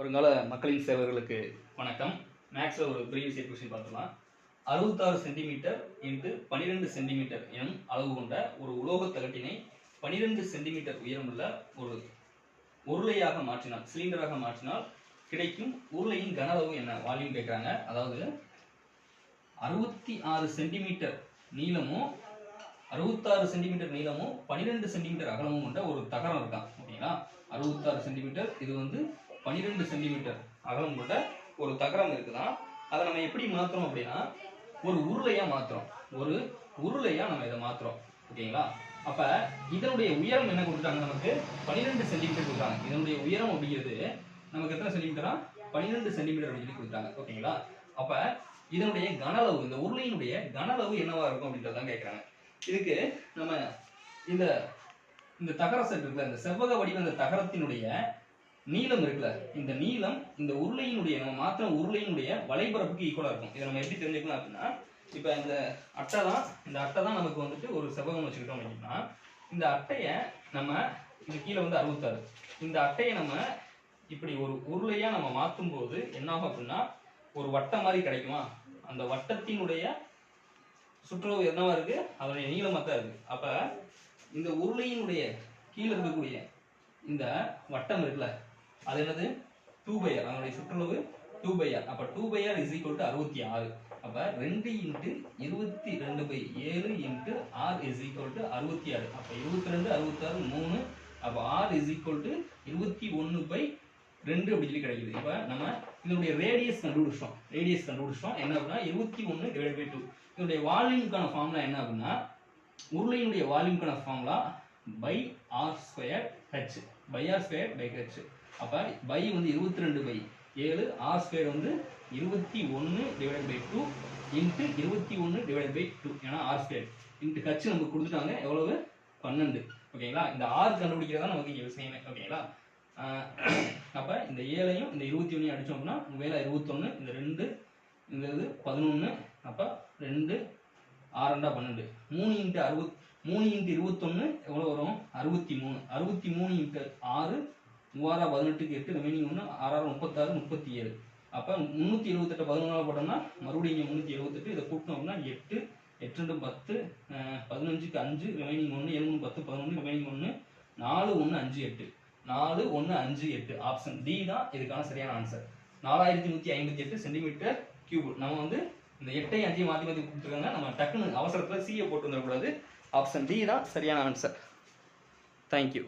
வருங்கால மக்களின் சேவர்களுக்கு வணக்கம். மேக்ஸில் ஒரு ப்ரீவியஸ் இயர் கொஸ்டின் பார்த்துக்கலாம் அறுபத்தாறு சென்டிமீட்டர் இன்ட்டு பன்னிரெண்டு சென்டிமீட்டர் எனும் அளவு கொண்ட ஒரு உலோகத் தகட்டினை பன்னிரெண்டு சென்டிமீட்டர் உயரமுள்ள ஒரு உருளையாக மாற்றினால் சிலிண்டராக மாற்றினால் கிடைக்கும் உருளையின் கன அளவு என்ன? வால்யூம் கேட்குறாங்க. அதாவது அறுபத்தி ஆறு சென்டிமீட்டர் நீளமும் அறுபத்தாறு சென்டிமீட்டர் நீளமும் பன்னிரெண்டு சென்டிமீட்டர் அகலமும் கொண்ட ஒரு தகரம் இருக்கான் ஓகேங்களா? அறுபத்தாறு சென்டிமீட்டர் இது வந்து பன்னிரெண்டு சென்டிமீட்டர் அகலம் கொண்ட ஒரு தகரம் இருக்குதான் அதை நம்ம எப்படி மாத்துறோம் அப்படின்னா ஒரு உருளையா மாத்துறோம். ஒரு உருளையா நம்ம இதை மாத்துறோம். ஓகேங்களா? அப்ப இதனுடைய உயரம் என்ன கொடுத்துட்டாங்க நமக்கு? பன்னிரெண்டு சென்டிமீட்டர் கொடுத்தாங்க இதனுடைய உயரம் அப்படிங்கிறது நமக்கு எத்தனை சென்டிமீட்டரா பன்னிரெண்டு சென்டிமீட்டர் அப்படின்னு சொல்லி கொடுத்தாங்க ஓகேங்களா? அப்ப இதனுடைய கன அளவு இந்த உருளையினுடைய கன அளவு என்னவா இருக்கும் அப்படின்றதான் கேட்கறாங்க இதுக்கு நம்ம இந்த இந்த தகர செட் இருக்குல்ல இந்த செவ்வக வடிவ இந்த தகரத்தினுடைய நீளம் இருக்குல்ல? இந்த நீளம் இந்த உருளையினுடைய நம்ம மாத்திர உருளையினுடைய வலைபரப்புக்கு ஈக்குவலா இருக்கும். இதை நம்ம எப்படி தெரிஞ்சுக்கலாம் அப்படின்னா இப்ப இந்த அட்டை தான் இந்த அட்டை தான் நமக்கு வந்துட்டு ஒரு செவ்வகம் வச்சுக்கிட்டோம் அப்படின்னா இந்த அட்டையை நம்ம இது கீழே வந்து அறுபத்தாறு. இந்த அட்டையை நம்ம இப்படி ஒரு உருளையா நம்ம மாற்றும் போது என்ன ஆகும் அப்படின்னா ஒரு வட்டம் மாதிரி கிடைக்குமா? அந்த வட்டத்தினுடைய சுற்றுலவு என்னவா இருக்கு? அதனுடைய நீளமா தான் இருக்கு. அப்ப இந்த உருளையினுடைய கீழே இருக்கக்கூடிய இந்த வட்டம் இருக்குல்ல அது என்னது? டூ பையர் அதனுடைய சுற்றுலவு டூ பையர் அப்ப two pi r is equal to அறுபத்தி ஆறு. அப்ப ரெண்டு இன்ட்டு இருபத்தி ரெண்டு பை ஏழு into r is equal to அறுபத்தி ஆறு. அப்ப இருபத்தி ரெண்டு அறுபத்தாறு மூணு. அப்ப ஆர் இஸ் ஈக்குவல் டு இருபத்தி ஒன்று பை ரெண்டு அப்படி சொல்லி கிடைக்குது. இப்போ நம்ம இதனுடைய ரேடியஸ் கண்டுபிடிச்சோம் ரேடியஸ் கண்டுபிடிச்சோம் என்ன அப்படின்னா இருபத்தி ஒன்று டிவைட் பை டூ இதனுடைய வால்யூமுக்கான ஃபார்முலா என்ன அப்படின்னா உருளையினுடைய வால்யூமுக்கான formula pi r square h pi r square pi h அப்போ பை வந்து இருபத்தி ரெண்டு பை ஏழு ஆர் ஸ்கொயர் வந்து இருபத்தி ஒன்று டிவைட் பை டூ இன்ட்டு இருபத்தி ஒன்று டிவைட் பை டூ ஏன்னா ஆர் ஸ்கொயர் இன்ட்டு ஹச் நமக்கு கொடுத்துட்டாங்க எவ்வளவு? பன்னெண்டு. ஓகேங்களா இந்த ஆர் தான் நமக்கு இங்கே விஷயமே ஓகேங்களா அப்போ இந்த ஏழையும் இந்த இருபத்தி ஒன்றையும் அடித்தோம் அப்படின்னா வேலை இருபத்தொன்று இந்த ரெண்டு இந்த இது பதினொன்று அப்போ ரெண்டு ஆறு ரெண்டா பன்னெண்டு. மூணு இன்ட்டு அறுபத் மூணு இன்ட்டு இருபத்தொன்று எவ்வளோ வரும்? அறுபத்தி மூணு அறுபத்தி மூணு இன்ட்டு ஆறு மூவாரா பதினெட்டுக்கு எட்டு ரிமைனிங் ஒன்று ஆறாறு முப்பத்தாறு முப்பத்தி ஏழு அப்போ முந்நூற்றி எழுபத்தெட்டு பதினொன்றால் போட்டோம்னா மறுபடியும் இங்கே முந்நூற்றி எழுபத்தெட்டு இதை கூட்டணும் அப்படின்னா எட்டு எட்டு ரெண்டு பத்து பதினஞ்சுக்கு அஞ்சு ரிமைனிங் ஒன்று ஏழு மூணு பத்து பதினொன்று ரிமைனிங் ஒன்று நாலு ஒன்று அஞ்சு எட்டு. நாலு ஒன்று அஞ்சு எட்டு. ஆப்ஷன் டி தான் இதுக்கான சரியான ஆன்சர் நாலாயிரத்தி நூற்றி ஐம்பத்தி எட்டு சென்டிமீட்டர் கியூப் நம்ம வந்து இந்த எட்டையும் அஞ்சையும் மாற்றி மாற்றி கொடுத்துருக்காங்க. நம்ம டக்குன்னு அவசரத்தில் சிஏ போட்டு வந்துடக்கூடாது. ஆப்ஷன் டி தான் சரியான ஆன்சர். தேங்க்யூ